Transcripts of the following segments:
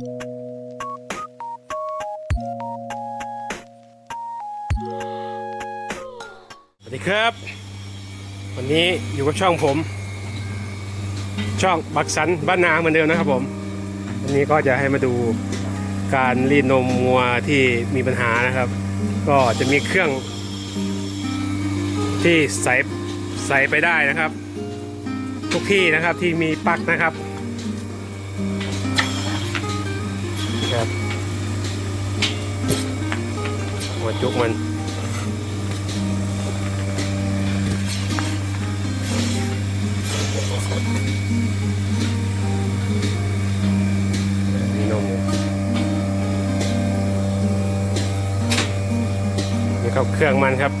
สวัสดีครับ วันนี้อยู่กับช่องผม ช่องบักสันบ้านนาเหมือนเดิมนะครับผม วันนี้ก็จะให้มาดูการรีดนมวัวที่มีปัญหานะครับ ก็จะมีเครื่องที่ใส่ใส่ไปได้นะครับ ทุกที่นะครับที่มีปลั๊กนะครับ ครับหัวจุกมันมีนมนี่ครับเครื่องมันครับ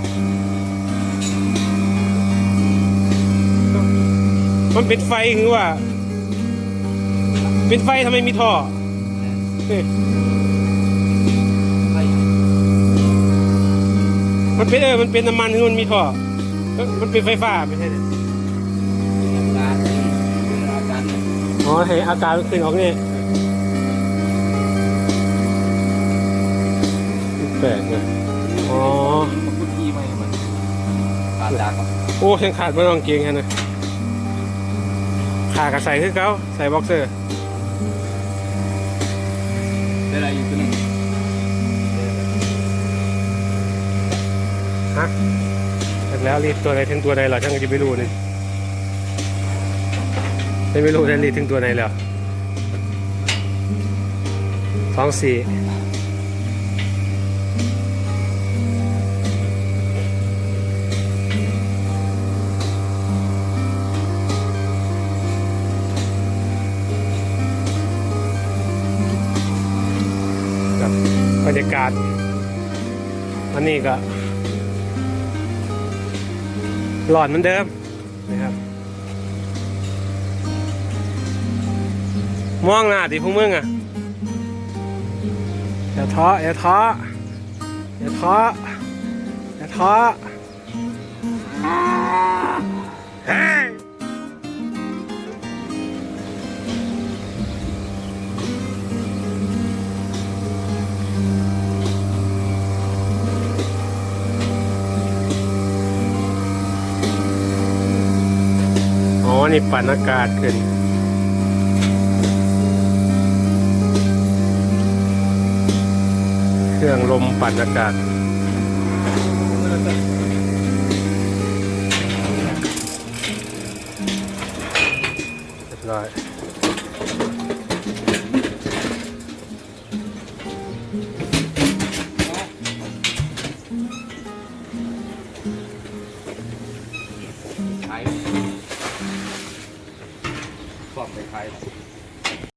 มันเป็นไฟคือว่า เป็นไฟทำไมมีท่อ มันเป็นเออ มันเป็นน้ำมันคือมันมีท่อ มันเป็นไฟฟ้าไม่ใช่เนี่ยอ๋อให้อากาศมันขึ้นออกนี่แปลกนะอ๋อพูดที่ไม่เหมือนขาดจากโอ้แข่งขาดไม่ต้องเกงแค่นะขากับใส่คือเขาใส่บ็อกเซอร์ ได้อะไรอยู่ตัวนึงฮะแล้วรีดตัวไหนถึงตัวไหนเหรอช่างจะไม่รู้นี่ไม่รู้ได้รีดถึงตัวไหนแล้วสองสี่ รรยากาศวันนี้ก็หลอนเหมือนเดิมนะครับ มองหน้าดิพวกมึงอะอย่าท้ออย่าท้ออย่าท้ออย่าท้อ นี่ปั่นอากาศขึ้นเครื่องลมปั่นอากาศเรียบร้อยไปขาย